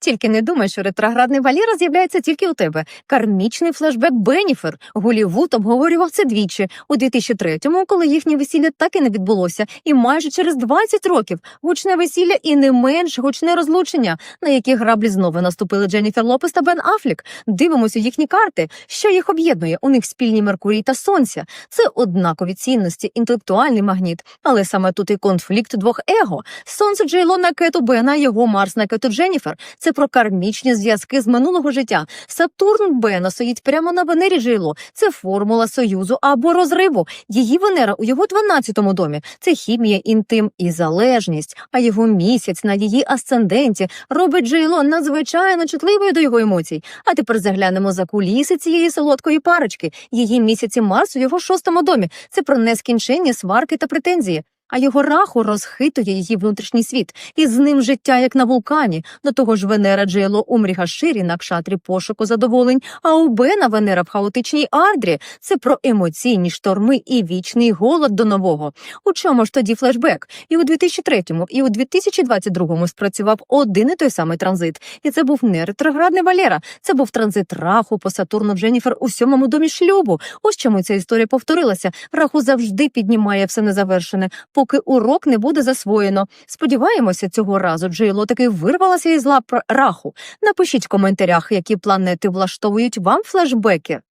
Тільки не думай, що ретроградний Валера з'являється тільки у тебе. Кармічний флешбек Беніфер. Голівуд обговорював це двічі у 2003-му, коли їхнє весілля так і не відбулося, і майже через 20 років гучне весілля і не менш гучне розлучення, на які граблі знову наступили Дженніфер Лопес та Бен Афлік. Дивимося їхні карти. Що їх об'єднує? У них спільні Меркурій та Сонця. Це однакові цінності, інтелектуальний магніт. Але саме тут і конфлікт двох его. Сонце Джейло на кету Бена, його Марс на кету Дженніфер. Це про кармічні зв'язки з минулого життя. Сатурн Бена стоїть прямо на Венері Джейло. Це формула союзу або розриву. Її Венера у його 12-му домі. Це хімія, інтим і залежність. А його місяць на її асценденті робить Джейло надзвичайно чутливою до його емоцій. А тепер заглянемо за куліси цієї солодкої парочки. Її місяці Марс у його шостому домі. Це про нескінченні сварки та претензії. А його раху розхитує її внутрішній світ, і з ним життя як на вулкані. До того ж, Венера Джейло у Мрігаширі на кшатрі пошуку задоволень, а у Бена Венера в хаотичній ардрі. Це про емоційні шторми і вічний голод до нового. У чому ж тоді флешбек? І у 2003-му, і у 2022-му спрацював один і той самий транзит. І це був не ретроградний Валера, це був транзит раху по Сатурну Дженніфер у сьомому домі шлюбу. Ось чому ця історія повторилася. Раху завжди піднімає все незавершене, поки урок не буде засвоєно. Сподіваємося, цього разу Джейло таки вирвалася із лап раху. Напишіть в коментарях, які планети влаштовують вам флешбеки.